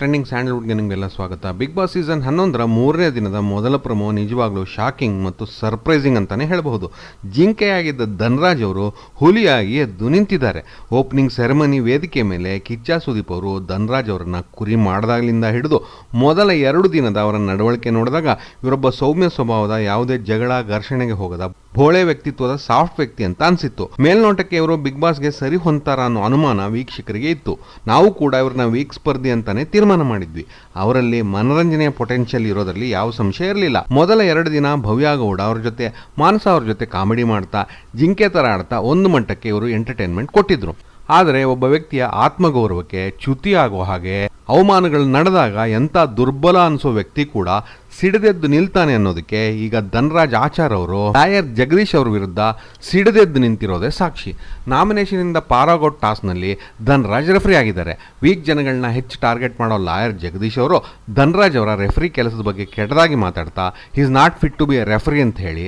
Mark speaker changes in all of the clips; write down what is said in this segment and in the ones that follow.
Speaker 1: Trending ಸ್ಯಾಂಡಲ್ವುಡ್ಗೆ ನಿಮಗೆಲ್ಲ ಸ್ವಾಗತ. Big boss season ಹನ್ನೊಂದರ ಮೂರನೇ ದಿನದ ಮೊದಲ ಪ್ರಮೋ ನಿಜವಾಗ್ಲೂ ಶಾಕಿಂಗ್ ಮತ್ತು ಸರ್ಪ್ರೈಸಿಂಗ್ ಅಂತಲೇ ಹೇಳಬಹುದು. ಜಿಂಕೆಯಾಗಿದ್ದ ಧನರಾಜ್ ಅವರು ಹುಲಿಯಾಗಿ ಎದ್ದು ನಿಂತಿದ್ದಾರೆ. ಓಪನಿಂಗ್ ಸೆರೆಮನಿ ವೇದಿಕೆ ಮೇಲೆ ಕಿಚ್ಚ ಸುದೀಪ್ ಅವರು ಧನರಾಜ್ ಅವರನ್ನು ಕುರಿ ಮಾಡಿದಾಗಲಿಂದ ಹಿಡಿದು ಮೊದಲ ಎರಡು ದಿನದ ಅವರ ನಡವಳಿಕೆ ನೋಡಿದಾಗ ಇವರೊಬ್ಬ ಸೌಮ್ಯ ಸ್ವಭಾವದ ಯಾವುದೇ ಜಗಳ ಘರ್ಷಣೆಗೆ ಹೋಗದ ಭೋಳೆ ವ್ಯಕ್ತಿತ್ವದ ಸಾಫ್ಟ್ ವ್ಯಕ್ತಿ ಅಂತ ಅನಿಸಿತ್ತು. ಮೇಲ್ನೋಟಕ್ಕೆ ಇವರು ಬಿಗ್ ಬಾಸ್ಗೆ ಸರಿ ಹೊಂತಾರ ಅನ್ನೋ ಅನುಮಾನ ವೀಕ್ಷಕರಿಗೆ ಇತ್ತು. ನಾವು ಕೂಡ ಇವ್ರನ್ನ ವೀಕ್ ಸ್ಪರ್ಧಿ ಅಂತಾನೆ ತೀರ್ಮಾನ ಮಾಡಿದ್ವಿ. ಅವರಲ್ಲಿ ಮನರಂಜನೆಯ ಪೊಟೆನ್ಷಿಯಲ್ ಇರೋದ್ರಲ್ಲಿ ಯಾವ ಸಂಶಯ ಇರಲಿಲ್ಲ. ಮೊದಲ ಎರಡು ದಿನ ಭವ್ಯಾಗೌಡ ಅವ್ರ ಜೊತೆ, ಮಾನಸ ಅವ್ರ ಜೊತೆ ಕಾಮಿಡಿ ಮಾಡ್ತಾ, ಜಿಂಕೆ ಥರ ಆಡ್ತಾ ಒಂದು ಮಟ್ಟಕ್ಕೆ ಇವರು ಎಂಟರ್ಟೈನ್ಮೆಂಟ್ ಕೊಟ್ಟಿದ್ರು. ಆದರೆ ಒಬ್ಬ ವ್ಯಕ್ತಿಯ ಆತ್ಮಗೌರವಕ್ಕೆ ಚ್ಯುತಿ ಆಗೋ ಹಾಗೆ ಅವಮಾನಗಳು ನಡೆದಾಗ ಎಂಥ ದುರ್ಬಲ ಅನಿಸೋ ವ್ಯಕ್ತಿ ಕೂಡ ಸಿಡಿದೆದ್ದು ನಿಲ್ತಾನೆ ಅನ್ನೋದಕ್ಕೆ ಈಗ ಧನ್ರಾಜ್ ಆಚಾರ್ ಅವರು ಲಾಯರ್ ಜಗದೀಶ್ ಅವ್ರ ವಿರುದ್ಧ ಸಿಡಿದೆದ್ದು ನಿಂತಿರೋದೇ ಸಾಕ್ಷಿ. ನಾಮಿನೇಷನಿಂದ ಪಾರಾಗೋಟ್ ಟಾಸ್ನಲ್ಲಿ ಧನರಾಜ್ ರೆಫ್ರಿ ಆಗಿದ್ದಾರೆ. ವೀಕ್ ಜನಗಳನ್ನ ಹೆಚ್ಚು ಟಾರ್ಗೆಟ್ ಮಾಡೋ ಲಾಯರ್ ಜಗದೀಶ್ ಅವರು ಧನರಾಜ್ ಅವರ ರೆಫ್ರಿ ಕೆಲಸದ ಬಗ್ಗೆ ಕೆಟ್ಟದಾಗಿ ಮಾತಾಡ್ತಾ is not fit to be a referee ಅಂತ ಹೇಳಿ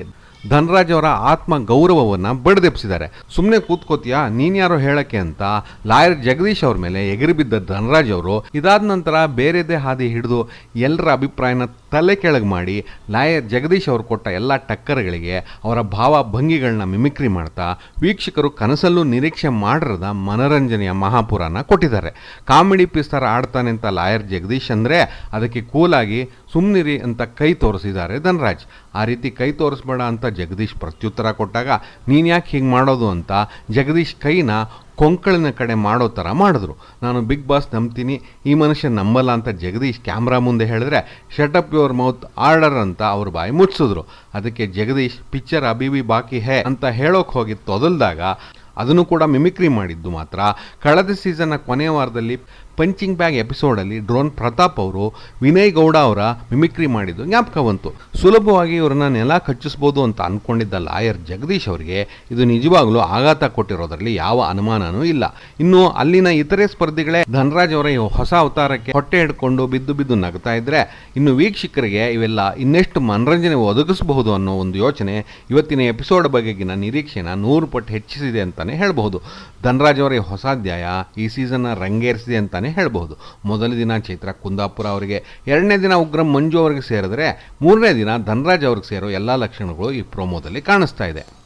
Speaker 1: ಧನರಾಜ್ ಅವರ ಆತ್ಮ ಗೌರವವನ್ನು ಬಡದೆಪ್ಸಿದ್ದಾರೆ ಸುಮ್ಮನೆ ಕೂತ್ಕೋತೀಯಾ? ನೀನ್ಯಾರೋ ಹೇಳಕ್ಕೆ ಅಂತ ಲಾಯರ್ ಜಗದೀಶ್ ಅವ್ರ ಮೇಲೆ ಎಗರಿಬಿದ್ದ ಧನರಾಜ್ ಅವರು ಇದಾದ ನಂತರ ಬೇರೆದೇ ಹಾದಿ ಹಿಡಿದು ಎಲ್ಲರ ಅಭಿಪ್ರಾಯನ ತಲೆ ಕೆಳಗೆ ಮಾಡಿ ಲಾಯರ್ ಜಗದೀಶ್ ಅವರು ಕೊಟ್ಟ ಎಲ್ಲ ಟಕ್ಕರ್ಗಳಿಗೆ ಅವರ ಭಾವ ಭಂಗಿಗಳನ್ನ ಮಿಮಿಕ್ರಿ ಮಾಡ್ತಾ ವೀಕ್ಷಕರು ಕನಸಲ್ಲೂ ನಿರೀಕ್ಷೆ ಮಾಡಿರದ ಮನರಂಜನೆಯ ಮಹಾಪುರಾಣ ಕೊಟ್ಟಿದ್ದಾರೆ. ಕಾಮಿಡಿ ಪಿಸ್ತಾರ ಆಡ್ತಾನೆ ಅಂತ ಲಾಯರ್ ಜಗದೀಶ್ ಅಂದರೆ ಅದಕ್ಕೆ ಕೂಲಾಗಿ ಸುಮ್ಮನಿರಿ ಅಂತ ಕೈ ತೋರಿಸಿದ್ದಾರೆ ಧನರಾಜ್. ಆ ರೀತಿ ಕೈ ತೋರಿಸ್ಬೇಡ ಅಂತ ಜಗದೀಶ್ ಪ್ರತ್ಯುತ್ತರ ಕೊಟ್ಟಾಗ, ನೀನು ಯಾಕೆ ಹೀಗೆ ಮಾಡೋದು? ಅಂತ ಜಗದೀಶ್ ಕೈನ ಕೊಂಕಳಿನ ಕಡೆ ಮಾಡೋ ಥರ ಮಾಡಿದ್ರು. ನಾನು ಬಿಗ್ ಬಾಸ್ ನಂಬ್ತೀನಿ, ಈ ಮನುಷ್ಯ ನಂಬಲ್ಲ ಅಂತ ಜಗದೀಶ್ ಕ್ಯಾಮ್ರಾ ಮುಂದೆ ಹೇಳಿದ್ರೆ ಶಟಪ್ ಯುವರ್ ಮೌತ್ ಆರ್ಡರ್ ಅಂತ ಅವ್ರ ಬಾಯಿ ಮುಚ್ಚಿದ್ರು ಅದಕ್ಕೆ ಜಗದೀಶ್, ಪಿಕ್ಚರ್ ಅಬಿಬಿ ಬಾಕಿ ಹೇ ಅಂತ ಹೇಳೋಕೆ ಹೋಗಿ ತೊದಲ್ದಾಗ, ಅದನ್ನು ಕೂಡ ಮಿಮಿಕ್ರಿ ಮಾಡಿದ್ದು ಮಾತ್ರ. ಕಳೆದ ಸೀಸನ್ನ ಕೊನೆಯ ವಾರದಲ್ಲಿ ಪಂಚಿಂಗ್ ಬ್ಯಾಗ್ ಎಪಿಸೋಡಲ್ಲಿ ಡ್ರೋನ್ ಪ್ರತಾಪ್ ಅವರು, ವಿನಯ್ ಗೌಡ ಅವರ ಮಿಮಿಕ್ರಿ ಮಾಡಿದ್ದು ಜ್ಞಾಪಕ ಬಂತು. ಸುಲಭವಾಗಿ ಇವರನ್ನ ನೆಲ ಕಚ್ಚಿಸ್ಬೋದು ಅಂತ ಅಂದ್ಕೊಂಡಿದ್ದ ಲಾಯರ್ ಜಗದೀಶ್ ಅವರಿಗೆ ಇದು ನಿಜವಾಗ್ಲೂ ಆಘಾತ ಕೊಟ್ಟಿರೋದ್ರಲ್ಲಿ ಯಾವ ಅನುಮಾನನೂ ಇಲ್ಲ. ಇನ್ನು ಅಲ್ಲಿನ ಇತರೆ ಸ್ಪರ್ಧಿಗಳೇ ಧನರಾಜ್ ಅವರ ಹೊಸ ಅವತಾರಕ್ಕೆ ಹೊಟ್ಟೆ ಹಿಡ್ಕೊಂಡು ಬಿದ್ದು ಬಿದ್ದು ನಗ್ತಾ ಇದ್ರೆ ಇನ್ನು ವೀಕ್ಷಕರಿಗೆ ಇವೆಲ್ಲ ಇನ್ನೆಷ್ಟು ಮನರಂಜನೆ ಒದಗಿಸಬಹುದು ಅನ್ನೋ ಒಂದು ಯೋಚನೆ ಇವತ್ತಿನ ಎಪಿಸೋಡ್ ಬಗೆಗಿನ ನಿರೀಕ್ಷೆನ ನೂರು ಪಟ್ಟು ಹೆಚ್ಚಿಸಿದೆ ಅಂತಲೇ ಹೇಳಬಹುದು. ಧನರಾಜ್ ಅವರ ಹೊಸ ಅಧ್ಯಾಯ ಈ ಸೀಸನ್ನ ರಂಗೇರಿಸಿದೆ ಅಂತಾನೆ ಹೇಳಬಹುದು. ಮೊದಲ ದಿನ ಚೈತ್ರ ಕುಂದಾಪುರ ಅವರಿಗೆ, ಎರಡನೇ ದಿನ ಉಗ್ರ ಮಂಜು ಅವರಿಗೆ ಸೇರಿದ್ರೆ, ಮೂರನೇ ದಿನ ಧನರಾಜ್ ಅವ್ರಿಗೆ ಸೇರೋ ಎಲ್ಲ ಲಕ್ಷಣಗಳು ಈ ಪ್ರೋಮೋದಲ್ಲಿ ಕಾಣಿಸ್ತಾ ಇದೆ.